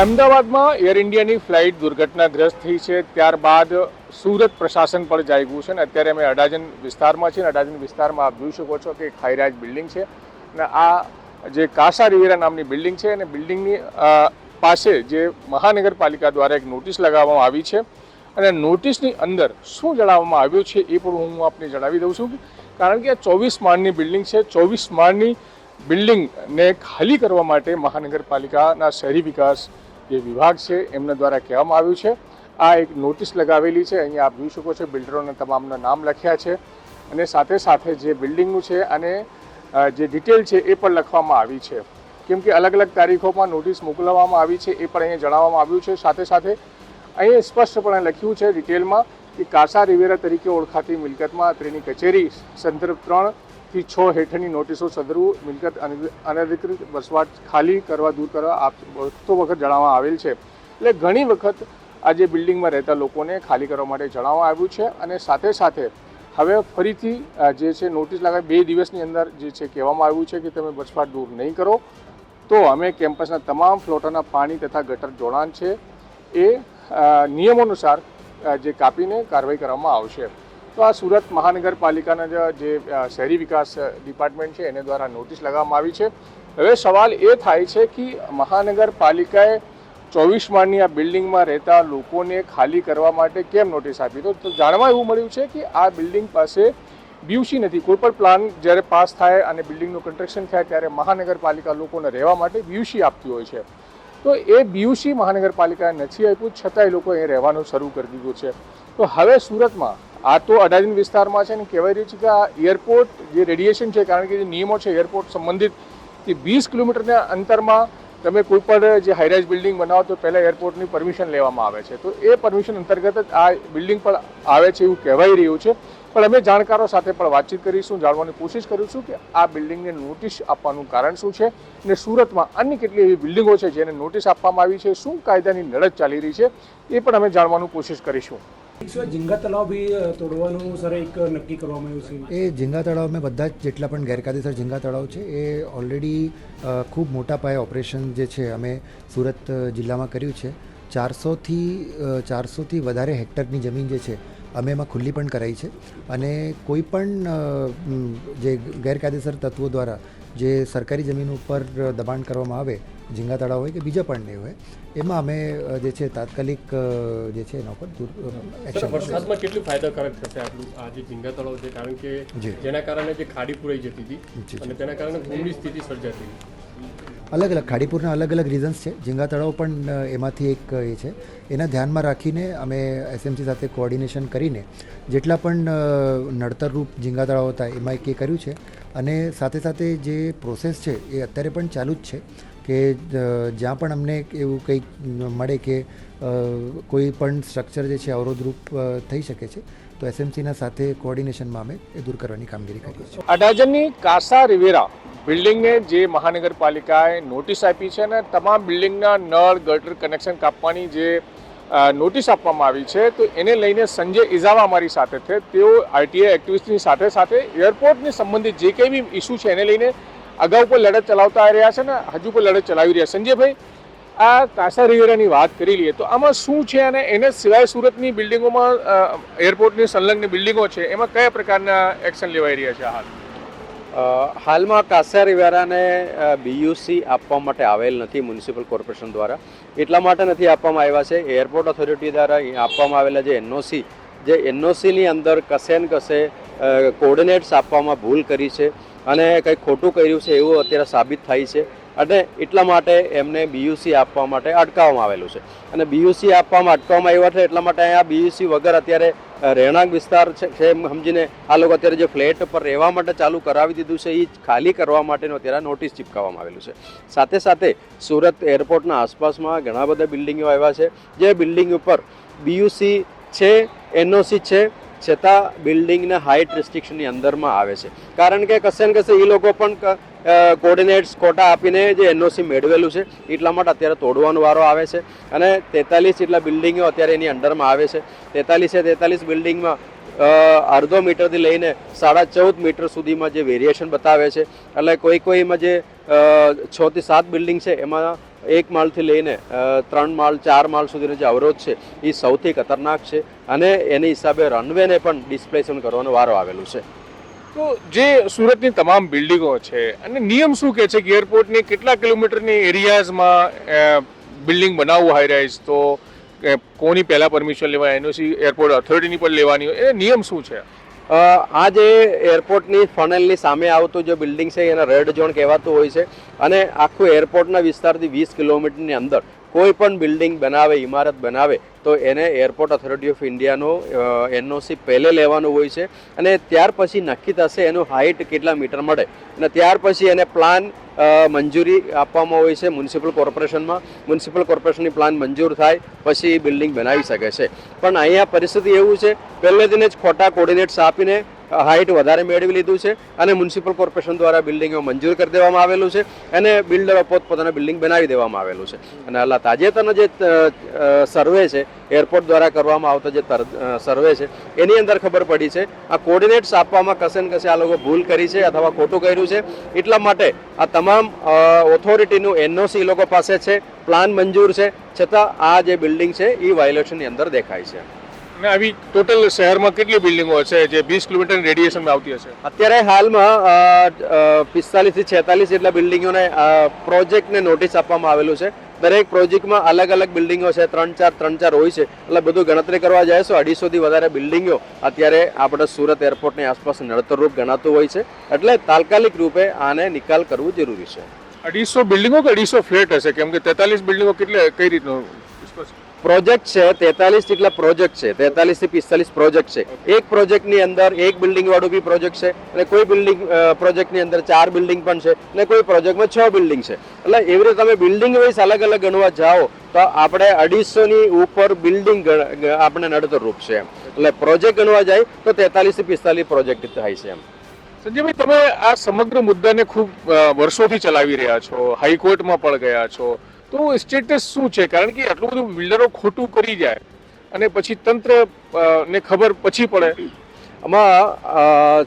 અમદાવાદમાં એર ઇન્ડિયાની ફ્લાઇટ દુર્ઘટનાગ્રસ્ત થઈ છે. ત્યારબાદ સુરત પ્રશાસન પણ જાગ્યું છે અને અત્યારે અમે અડાજન વિસ્તારમાં છીએ અને અડાજન વિસ્તારમાં આપ જોઈ શકો છો કે ખાઈરાજ બિલ્ડિંગ છે અને આ જે કાસા રિવેરા નામની બિલ્ડિંગ છે અને બિલ્ડિંગની પાસે જે મહાનગરપાલિકા દ્વારા એક નોટિસ લગાવવામાં આવી છે અને નોટિસની અંદર શું જણાવવામાં આવ્યું છે એ પણ હું આપને જણાવી દઉં છું કારણ કે આ ચોવીસ માળની બિલ્ડિંગ છે. ચોવીસ માળની બિલ્ડિંગને ખાલી કરવા માટે મહાનગરપાલિકાના શહેરી વિકાસ જે વિભાગ છે, એમના દ્વારા કહેવામાં આવ્યું છે. આ એક નોટિસ લગાવેલી છે, અહીંયા આપ જોઈ શકો છો, બિલ્ડરોના તમામના નામ લખ્યા છે. અને સાથે સાથે જે બિલ્ડિંગનું છે અને જે ડિટેલ છે એ પણ લખવામાં આવી છે. કેમ કે અલગ અલગ તારીખોમાં નોટિસ મોકલવામાં આવી છે, એ પણ અહીંયા જણાવવામાં આવ્યું છે. સાથે સાથે અહીંયા સ્પષ્ટપણે લખ્યું છે ડિટેલમાં કે કાસા રિવેરા તરીકે ઓળખાતી મિલકતમાં તેની કચેરી સંદર્ભ ત્રણ થી છ હેઠળની નોટિસો સદરુ મિલકત અનધિ- અનધિકૃત વસવાટ ખાલી કરવા દૂર કરવા આપ વખતો વખત જણાવવામાં આવેલ છે. એટલે ઘણી વખત આ જે બિલ્ડિંગમાં રહેતા લોકોને ખાલી કરવા માટે જણાવવામાં આવ્યું છે અને સાથે સાથે હવે ફરીથી જે છે નોટિસ લગાવી, બે દિવસની અંદર જે છે કહેવામાં આવ્યું છે કે તમે વસવાટ દૂર નહીં કરો. તો અમે કેમ્પસના તમામ ફ્લોટોના પાણી તથા ગટર જોડાણ છે. એ નિયમો અનુસાર જે કાપીને કાર્યવાહી કરવામાં આવશે. તો આ સુરત મહાનગરપાલિકાના જે શહેરી વિકાસ ડિપાર્ટમેન્ટ છે, એને દ્વારા નોટિસ લગાવવામાં આવી છે. હવે સવાલ એ થાય છે કે મહાનગરપાલિકાએ ચોવીસ માળની આ બિલ્ડિંગમાં રહેતા લોકોને ખાલી કરવા માટે કેમ નોટિસ આપી? તો જાણવા એવું મળ્યું છે કે આ બિલ્ડિંગ પાસે બીયુસી નથી. કોઈ પણ પ્લાન જ્યારે પાસ થાય અને બિલ્ડિંગનું કન્સ્ટ્રક્શન થાય ત્યારે મહાનગરપાલિકા લોકોને રહેવા માટે બીયુસી આપતી હોય છે. તો એ બીયુસી મહાનગરપાલિકાએ નથી આપ્યું, છતાંય લોકો એ રહેવાનું શરૂ કરી દીધું છે. તો હવે સુરતમાં આ તો અડાજણ વિસ્તારમાં છે ને કહેવાય રહ્યું છે કે આ એરપોર્ટ જે રેડિયેશન છે, કારણ કે જે નિયમો છે એરપોર્ટ સંબંધિત, તે વીસ કિલોમીટરના અંતરમાં તમે કોઈ પણ જે હાઈરાઇઝ બિલ્ડિંગ બનાવો તો પહેલાં એરપોર્ટની પરમિશન લેવામાં આવે છે. તો એ પરમિશન અંતર્ગત જ આ બિલ્ડિંગ પણ આવે છે એવું કહેવાઈ રહ્યું છે. પણ અમે જાણકારો સાથે પણ વાતચીત કરીશું, જાણવાની કોશિશ કરીશું કે આ બિલ્ડિંગને નોટિસ આપવાનું કારણ શું છે અને સુરતમાં અન્ય કેટલી એવી બિલ્ડિંગો છે જેને નોટિસ આપવામાં આવી છે, શું કાયદાની લડત ચાલી રહી છે, એ પણ અમે જાણવાનું કોશિશ કરીશું. તળાવ એ ઝીંગા તળાવમાં બધા જ જેટલા પણ ગેરકાયદેસર ઝીંગા તળાવ છે, એ ઓલરેડી ખૂબ મોટા પાયે ઓપરેશન જે છે અમે સુરત જિલ્લામાં કર્યું છે. ચારસોથી ચારસોથી વધારે હેક્ટરની જમીન જે છે, અમે એમાં ખુલ્લી પણ કરાઈ છે. અને કોઈ પણ જે ગેરકાયદેસર તત્વો દ્વારા જે સરકારી જમીન ઉપર દબાણ કરવામાં આવે ઝીંગા તળાવ હોય કે બીજા પણ નહીં હોય એમાં અમે જે છે તાત્કાલિક જે છે એના ઉપર એક્શન વરસાદમાં કેટલું ફાયદાકારક થશે આટલું આ જે ઝીંગા તળાવ છે? કારણ કે. જેના કારણે જે ખાડી પુરાઈ જતી હતી અને તેના કારણે ભૂમની સ્થિતિ સર્જાતી. અલગ અલગ ખાડીપુરના અલગ અલગ રીઝન્સ છે. ઝીંગા તળાવ પણ એમાંથી એક એ છે. એના ધ્યાનમાં રાખીને અમે એસએમસી સાથે કોઓર્ડિનેશન કરીને જેટલા પણ નડતરરૂપ ઝીંગા તળાવ હતા, એમાં એક એ કર્યું છે. અને સાથે સાથે જે પ્રોસેસ છે એ અત્યારે પણ ચાલુ જ છે કે જ્યાં પણ અમને એવું કંઈક મળે કે કોઈ પણ સ્ટ્રક્ચર જે છે અવરોધરૂપ થઈ શકે છે તો એસએમસીના સાથે કોઓર્ડિનેશનમાં અમે એ દૂર કરવાની કામગીરી કરીએ છીએ અડાજણની કાસા રિવેરા બિલ્ડિંગને જે મહાનગરપાલિકાએ નોટિસ આપી છે અને તમામ બિલ્ડિંગના નળ, ગટર, કનેક્શન કાપવાની જે નોટિસ આપવામાં આવી છે, તો એને લઈને સંજય ઇઝાવા અમારી સાથે છે તેઓ આરટીઆઈ એક્ટિવિસ્ટની સાથે સાથે એરપોર્ટની સંબંધિત જે કંઈ બી ઇસ્યુ છે એને લઈને અગાઉ પણ લડત ચલાવતા આવી રહ્યા છે ને હજુ પણ લડત ચલાવી રહ્યા છે. સંજયભાઈ આ કાસા રિવેરાની વાત કરી લઈએ તો આમાં શું છે અને એને સિવાય સુરતની બિલ્ડિંગોમાં એરપોર્ટની સંલગ્ન બિલ્ડિંગો છે, એમાં કયા પ્રકારના એક્શન લેવાઈ રહ્યા છે હાલ? હાલમાં કાસા રિવેરાને બીયુસી આપવા માટે આવેલ નથી મ્યુનિસિપલ કોર્પોરેશન દ્વારા. એટલા માટે નથી આપવામાં આવ્યા છે. એરપોર્ટ ઓથોરિટી દ્વારા આપવામાં આવેલા જે એનઓસી જે એનઓસીની અંદર કશે ને કશે કોર્ડિનેટ્સ આપવામાં ભૂલ કરી છે અને કંઈક ખોટું કર્યું છે એવું અત્યારે સાબિત થાય છે. અને એટલા માટે એમને બીયુસી આપવા માટે અટકાવવામાં આવેલું છે. અને બીયુસી આપવામાં અટકાવવામાં આવ્યા છે એટલા માટે અહીંયા બીયુસી વગર અત્યારે રહેણાંક વિસ્તાર છે એમ સમજીને આ લોકો અત્યારે જે ફ્લેટ પર રહેવા માટે ચાલુ કરાવી દીધું છે એ ખાલી કરવા માટેનું અત્યારે નોટિસ ચિપકાવવામાં આવેલું છે. સાથે સાથે સુરત એરપોર્ટના આસપાસમાં ઘણા બધા બિલ્ડિંગો આવ્યા છે. જે બિલ્ડિંગ ઉપર બીયુસી છે એનઓસી છે છતાં બિલ્ડિંગને હાઇટ રિસ્ટ્રિક્શનની અંદરમાં આવે છે. કારણ કે કશે ને કશે એ લોકો પણ કોર્ડિનેટ્સ ખોટા આપીને જે એનઓસી મેળવેલું છે, એટલા માટે અત્યારે તોડવાનો વારો આવે છે. અને તેતાલીસ જેટલા બિલ્ડિંગો અત્યારે એની અંડરમાં આવે છે. તેતાલીસે તેતાલીસ બિલ્ડિંગમાં અડધો મીટરથી લઈને સાડા ચૌદ મીટર સુધીમાં જે વેરિએશન બતાવે છે. એટલે કોઈ કોઈમાં જે છથી સાત બિલ્ડિંગ છે, એમાં એક માળથી લઈને ત્રણ માળ, ચાર માળ સુધીનો જે અવરોધ છે, એ સૌથી ખતરનાક છે અને એની હિસાબે રનવેને પણ ડિસ્પ્લેસમેન્ટ કરવાનો વારો આવેલો છે. તો જે સુરતની તમામ બિલ્ડિંગો છે, અને નિયમ શું કહે છે કે એરપોર્ટની કેટલા કિલોમીટરની એરિયાઝમાં બિલ્ડિંગ બનાવવું હાઈ રાઇઝ તો કોની પહેલાં પરમિશન લેવાય? એનઓસી એરપોર્ટ ઓથોરિટીની પણ લેવાની એ નિયમ શું છે? આ જે એરપોર્ટની ફનલની સામે આવતું જે બિલ્ડિંગ છે, એને રેડ ઝોન કહેવાતું હોય છે. અને આખું એરપોર્ટના વિસ્તારથી વીસ કિલોમીટરની અંદર કોઈ પણ બિલ્ડિંગ બનાવે ઇમારત બનાવે, તો એને એરપોર્ટ ઓથોરિટી ઓફ ઇન્ડિયાનો એનઓસી પહેલે લેવાનું હોય છે. અને ત્યાર પછી નક્કી થશે એનું હાઇટ કેટલા મીટર મળે. અને ત્યાર પછી એને પ્લાન મંજૂરી આપવામાં હોય છે મ્યુનિસિપલ કોર્પોરેશનમાં. મ્યુનિસિપલ કોર્પોરેશનની પ્લાન મંજૂર થાય, પછી બિલ્ડિંગ બનાવી શકે છે. પણ અહીંયા પરિસ્થિતિ એવું છે પહેલેથી જ ખોટા કોર્ડિનેટ્સ આપીને હાઇટ વધારે મેળવી લીધું છે અને મ્યુનિસિપલ કોર્પોરેશન દ્વારા બિલ્ડિંગો મંજૂર કરી દેવામાં આવેલું છે અને બિલ્ડરો પોતપોતાના બિલ્ડિંગ બનાવી દેવામાં આવેલું છે. અને હાલ તાજેતરનો જે સર્વે છે એરપોર્ટ દ્વારા કરવામાં આવતો જે સર્વે છે, એની અંદર ખબર પડી છે, આ કોર્ડિનેટ્સ આપવામાં કશે ને કશે આ લોકો ભૂલ કરી છે અથવા ખોટું કર્યું છે. એટલા માટે આ તમામ ઓથોરિટીનું એનઓસી લોકો પાસે છે પ્લાન મંજૂર છે, છતાં આ જે બિલ્ડિંગ છે એ વાયોલેશનની અંદર દેખાય છે. અને આવી ટોટલ શહેરમાં કેટલી બિલ્ડિંગો છે જે વીસ કિલોમીટર રેડિયેશનમાં આવતી હશે? અત્યારે હાલમાં પિસ્તાલીસથી છેતાલીસ જેટલા બિલ્ડિંગોને પ્રોજેક્ટને નોટિસ આપવામાં આવેલું છે. દરેક પ્રોજેક્ટમાં અલગ અલગ બિલ્ડિંગો છે ત્રણ ચાર ત્રણ ચાર હોય છે. એટલે બધું ગણતરી કરવા જાય તો અઢીસોથી વધારે બિલ્ડિંગો અત્યારે આપણે સુરત એરપોર્ટની આસપાસ નડતરરૂપ ગણાતું હોય છે. એટલે તાત્કાલિક રૂપે આને નિકાલ કરવું જરૂરી છે. અઢીસો બિલ્ડિંગો કે અઢીસો ફ્લેટ હશે? કેમ કે તેતાલીસ બિલ્ડિંગો કેટલે કઈ રીતનું પ્રોજેક્ટ છે, તેતાલીસ જેટલા પ્રોજેક્ટ છે, તેતાલીસથી પિસ્તાલીસ પ્રોજેક્ટ છે. એક પ્રોજેક્ટની અંદર એક બિલ્ડિંગ વાળું બી પ્રોજેક્ટ છે અને કોઈ બિલ્ડિંગ પ્રોજેક્ટની અંદર ચાર બિલ્ડિંગ પણ છે અને કોઈ પ્રોજેક્ટમાં છ બિલ્ડિંગ છે. એટલે એવી રીતે તમે બિલ્ડિંગ વાઇઝ અલગ અલગ ગણવા જાઓ, તો આપણે અઢીસો ની ઉપર બિલ્ડિંગ આપણે નડતર રૂપ છે એમ. એટલે પ્રોજેક્ટ ગણવા જાય, તો તેતાલીસથી પિસ્તાલીસ પ્રોજેક્ટ થાય છે એમ. સંજયભાઈ, તમે આ સમગ્ર મુદ્દાને ખૂબ વર્ષોથી ચલાવી રહ્યા છો, હાઈકોર્ટમાં પણ ગયા છો. તો સ્ટેટસ શું છે? કારણ કે આટલું બધું બિલ્ડરો ખોટું કરી જાય અને પછી તંત્ર ને ખબર પછી પડે. આમાં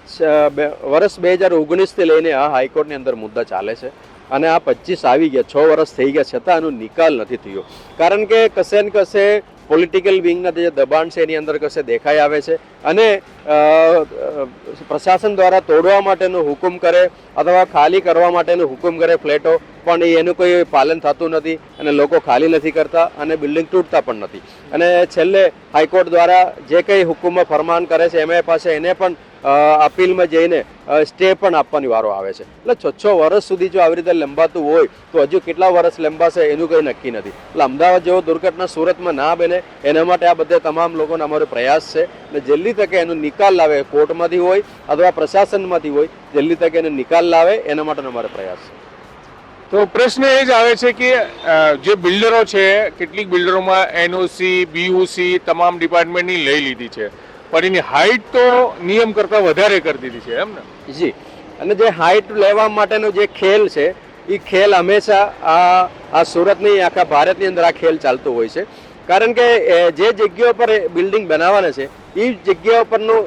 વર્ષ બે હજાર ઓગણીસથી લઈને આ હાઈકોર્ટની અંદર મુદ્દા ચાલે છે અને આ પચીસ આવી ગયા, છ વર્ષ થઈ ગયા, છતાં આનો નિકાલ નથી થયો. કારણ કે કશે ને કશે પોલિટિકલ વિંગના જે દબાણ છે એની અંદર કશે દેખાઈ આવે છે અને પ્રશાસન દ્વારા તોડવા માટેનો હુકમ કરે અથવા ખાલી કરવા માટેનો હુકમ કરે ફ્લેટો, પણ એનું કોઈ પાલન થતું નથી અને લોકો ખાલી નથી કરતા અને બિલ્ડિંગ તૂટતા પણ નથી. અને છેલ્લે હાઈકોર્ટ દ્વારા જે કંઈ હુકુમમાં ફરમાન કરે છે એમએ પાસે એને પણ અપીલમાં જઈને સ્ટે પણ આપવાની વારો આવે છે. એટલે છ છ વર્ષ સુધી જો આવી રીતે લંબાતું હોય, તો હજુ કેટલા વર્ષ લંબાશે એનું કંઈ નક્કી નથી. એટલે અમદાવાદ જેવો દુર્ઘટના સુરતમાં ના બને, એના માટે આ બધા તમામ લોકોનો અમારો પ્રયાસ છે. અને જલ્દી તકે એનો નિકાલ લાવે, કોર્ટમાંથી હોય અથવા પ્રશાસનમાંથી હોય જલ્દી તકે એનો નિકાલ લાવે, એના માટેનો અમારો પ્રયાસ છે. તો પ્રશ્ન એ જ આવે છે કે જે બિલ્ડરો છે, કેટલીક બિલ્ડરોમાં એનઓસી બીયુસી તમામ ડિપાર્ટમેન્ટની લઈ લીધી છે. પણ એની હાઇટ તો નિયમ કરતાં વધારે કરી દીધી છે, એમ ને? જી. અને જે હાઇટ લેવા માટેનો જે ખેલ છે એ ખેલ હંમેશા આ આ સુરતની, આખા ભારતની અંદર આ ખેલ ચાલતો હોય છે. કારણ કે જે જગ્યાઓ પર બિલ્ડિંગ બનાવવાના છે એ જગ્યાઓ પરનું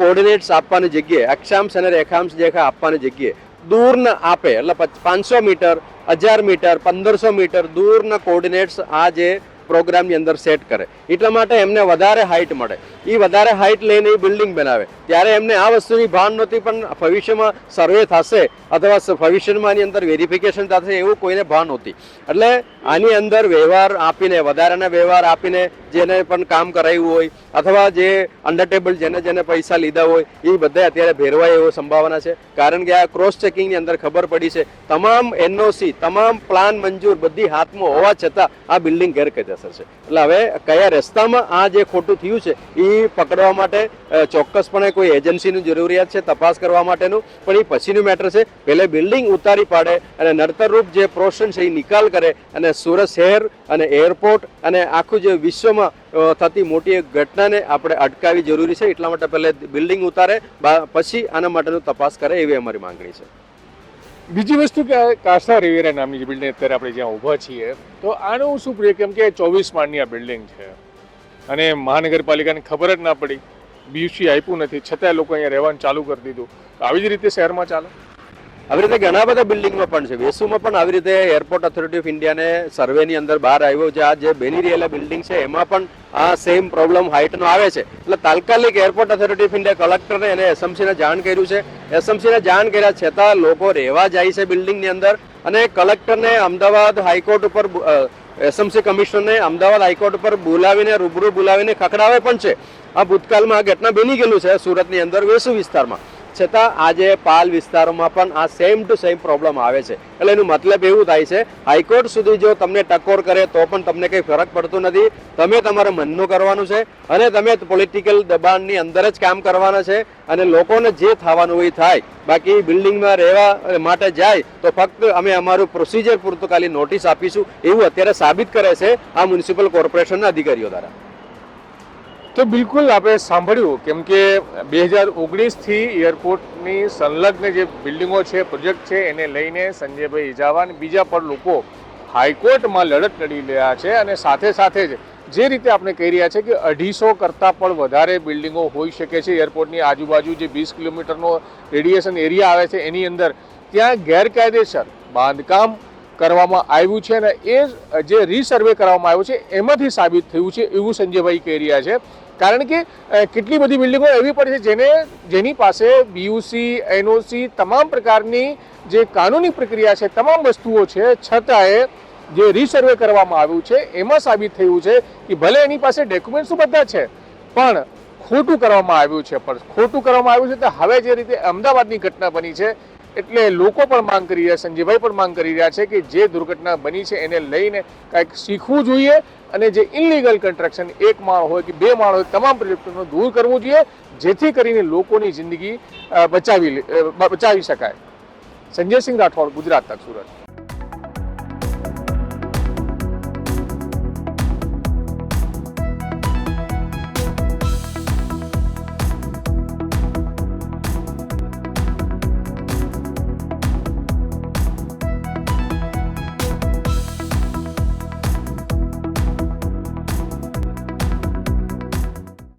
કોર્ડિનેટ્સ આપવાની જગ્યાએ, અક્ષાંશ અને રેખાંશ જે આપવાની જગ્યાએ, દૂરના આપે, એટલે પાંચસો મીટર, હજાર મીટર, પંદરસો મીટર દૂરના કોર્ડિનેટ્સ આ જે પ્રોગ્રામની અંદર સેટ કરે. એટલા માટે એમને વધારે હાઇટ મળે. એ વધારે હાઇટ લઈને એ બિલ્ડિંગ બનાવે. ત્યારે એમને આ વસ્તુની ભાન નહોતી, પણ ભવિષ્યમાં સર્વે થશે, અથવા ભવિષ્યમાં આની અંદર વેરિફિકેશન થશે, એવું કોઈને ભાન નહોતી. એટલે આની અંદર વ્યવહાર આપીને, વધારાના વ્યવહાર આપીને જેને પણ કામ કરાવ્યું હોય અથવા જે અંડરટેબલ જેને જેને પૈસા લીધા હોય, એ બધા અત્યારે ભેરવાય એવો સંભાવના છે. કારણ કે આ ક્રોસ ચેકિંગની અંદર ખબર પડી છે, તમામ એનઓસી તમામ પ્લાન મંજૂર બધી હાથમાં હોવા છતાં આ બિલ્ડિંગ ગેરકાયદેસર છે. એટલે હવે કયા રસ્તામાં આ જે ખોટું થયું છે, એ પકડવા માટે ચોક્કસપણે કોઈ એજન્સીની જરૂરિયાત છે, તપાસ કરવા માટેનું. પણ એ પછીનું મેટર છે. પહેલે બિલ્ડિંગ ઉતારી પાડે અને નડતરરૂપ જે પ્રોશન છે એ નિકાલ કરે અને સુરત શહેર અને એરપોર્ટ અને આખું જે વિશ્વમાં થતી મોટી એક ઘટનાને આપણે અટકાવી જરૂરી છે. એટલા માટે પહેલે બિલ્ડિંગ ઉતારે પછી આના માટેનું તપાસ કરે એવી અમારી માંગણી છે. બીજી વસ્તુ કે કાસા રિવેરા નામની જે બિલ્ડિંગ અત્યારે આપણે જ્યાં ઊભા છીએ, તો આનું શું પ્રિય કેમ કે ચોવીસ માળની આ બિલ્ડિંગ છે. અને મહાનગરપાલિકાને ખબર જ ના પડી. બીયુસી આપ્યું નથી. છતાં લોકો અહીંયા રહેવાનું ચાલુ કરી દીધું. તો આવી જ રીતે શહેરમાં ચાલે? આવી રીતે ઘણા બધા બિલ્ડિંગમાં પણ છે. વેસુમાં પણ આવી રીતે એરપોર્ટ ઓથોરિટી ઓફ ઇન્ડિયાને સર્વેની અંદર બહાર આવ્યો છે. આ જે બેની રહેલા બિલ્ડિંગ છે, એમાં પણ આ સેમ પ્રોબ્લેમ હાઇટનો આવે છે. એટલે તાત્કાલિક એરપોર્ટ ઓથોરિટી ઓફ ઇન્ડિયા કલેક્ટરને અને એસએમસીને જાણ કર્યું છે. એસએમસીને જાણ કર્યા છતાં લોકો રહેવા જાય છે બિલ્ડિંગની અંદર અને કલેક્ટરને અમદાવાદ હાઈકોર્ટ ઉપર એસએમસી કમિશનરને અમદાવાદ હાઈકોર્ટ ઉપર બોલાવીને, રૂબરૂ બોલાવીને ખખડાવે પણ છે. આ ભૂતકાળમાં આ ઘટના બની ગયેલું છે સુરતની અંદર વેસુ વિસ્તારમાં. છતાં આજે પાલ વિસ્તારોમાં પણ આ સેમ ટુ સેમ પ્રોબ્લેમ આવે છે. એટલે એનું મતલબ એવું થાય છે, હાઈકોર્ટ સુધી જો તમને ટકોર કરે તો પણ તમને કંઈ ફરક પડતો નથી. તમે તમારે મનનું કરવાનું છે અને તમે પોલિટિકલ દબાણની અંદર જ કામ કરવાના છે અને લોકોને જે થવાનું હોય થાય. બાકી બિલ્ડિંગમાં રહેવા માટે જાય તો ફક્ત અમે અમારું પ્રોસિજર પૂરતું ખાલી નોટિસ આપીશું એવું અત્યારે સાબિત કરે છે આ મ્યુનિસિપલ કોર્પોરેશનના અધિકારીઓ દ્વારા. તો બિલકુલ આપણે સાંભળ્યું કેમ કે બે હજાર ઓગણીસથી એરપોર્ટની સંલગ્ન જે બિલ્ડિંગો છે, પ્રોજેક્ટ છે, એને લઈને સંજયભાઈ ઇજાવા બીજા પણ લોકો હાઈકોર્ટમાં લડત લડી રહ્યા છે અને સાથે સાથે જ જે રીતે આપણે કહી રહ્યા છે કે અઢીસો કરતાં પણ વધારે બિલ્ડિંગો હોઈ શકે છે એરપોર્ટની આજુબાજુ જે વીસ કિલોમીટરનો રેડિયેશન એરિયા આવે છે, એની અંદર ત્યાં ગેરકાયદેસર બાંધકામ કરવામાં આવ્યું છે અને એ જે રીસર્વે કરવામાં આવ્યું છે, એમાંથી સાબિત થયું છે એવું સંજયભાઈ કહી રહ્યા છે. કારણ કે કેટલી બધી બિલ્ડિંગો એવી પડી છે જેને, જેની પાસે બીયુસી એનઓસી તમામ પ્રકારની જે કાનૂની પ્રક્રિયા છે, તમામ વસ્તુઓ છે છતાંય જે રીસર્વે કરવામાં આવ્યું છે, એમાં સાબિત થયું છે કે ભલે એની પાસે ડોક્યુમેન્ટ્સ બધા છે, પણ ખોટું કરવામાં આવ્યું છે, પણ ખોટું કરવામાં આવ્યું છે તો હવે જે રીતે અમદાવાદની ઘટના બની છે એટલે લોકો પણ માંગ કરી રહ્યા સંજયભાઈ પણ માંગ કરી રહ્યા છે કે જે દુર્ઘટના બની છે એને લઈને કાંઈક શીખવું જોઈએ અને જે ઇનલીગલ કન્સ્ટ્રક્શન એક માળ હોય કે બે માળ હોય, તમામ પ્રોજેક્ટોને દૂર કરવું જોઈએ, જેથી કરીને લોકોની જિંદગી બચાવી બચાવી શકાય. સંજયસિંહ રાઠોડ, ગુજરાત તક સુરત.